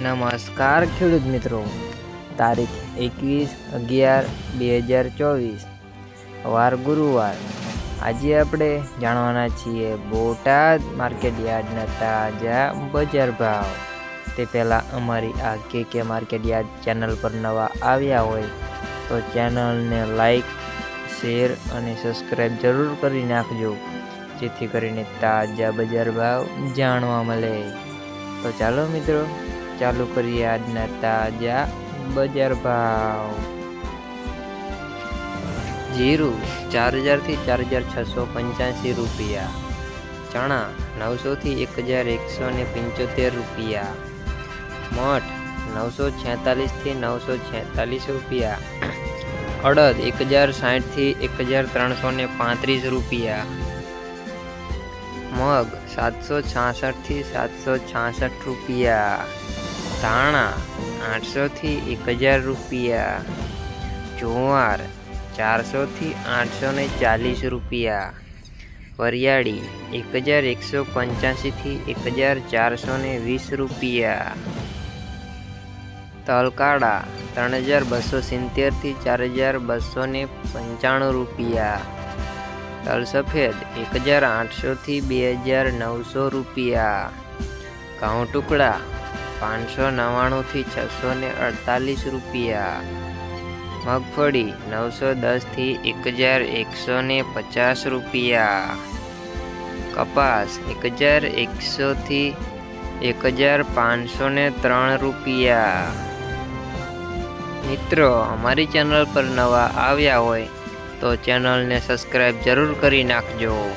નમસ્કાર ખેડૂત મિત્રો. તારીખ એકવીસ અગિયાર બે હજાર ચોવીસ. વાર ગુરુવાર. આજે આપણે જાણવાના છીએ બોટાદ માર્કેટ યાર્ડના તાજા બજાર ભાવ. તે પહેલાં અમારી આ કે કે માર્કેટ યાર્ડ ચેનલ પર નવા આવ્યા હોય તો ચેનલને લાઈક, શેર અને સબસ્ક્રાઈબ જરૂર કરી નાખજો. જેથી કરીને તાજા બજાર ભાવ જાણવા મળે. તો ચાલો મિત્રો ચાલુ કરીએ આજના તાજા બજાર ભાવ. જીરું ચાર હજારથી ચાર હજાર છસો પંચ્યાસી રૂપિયા. ચણા નવસોથી એક હજાર એકસો ને પંચોતેર રૂપિયા. મઠ નવસો છેતાલીસથી નવસો છેતાલીસ રૂપિયા. અડદ એક હજાર સાઠથી એક હજાર ત્રણસો ને પાંત્રીસ રૂપિયા. મગ સાતસો છાસઠથી સાતસો છાસઠ રૂપિયા. ધાણા આઠસોથી એક હજાર રૂપિયા. જુવાર, ચારસોથી આઠસો ને ચાલીસ રૂપિયા. વરિયાળી, એક હજાર એકસો પંચ્યાસીથી એક હજાર ચારસો ને વીસ રૂપિયા. તલકાડા, ત્રણ હજાર બસો સિત્તેરથી ચાર હજાર બસો ને પંચાણું રૂપિયા. તલસફેદ, એક હજાર આઠસોથી બે હજાર નવસો રૂપિયા. ઘઉં ટુકડા પાંચસો નવ્વાણુંથી છસો ને અડતાલીસ રૂપિયા. મગફળી નવસો દસથી એક હજાર એકસો ને પચાસ રૂપિયા. કપાસ એક હજાર એકસોથી એક હજાર પાંચસો ને ત્રણ રૂપિયા. મિત્રો, અમારી ચેનલ પર નવા આવ્યા હોય તો ચેનલને સબસ્ક્રાઈબ જરૂર કરી નાખજો.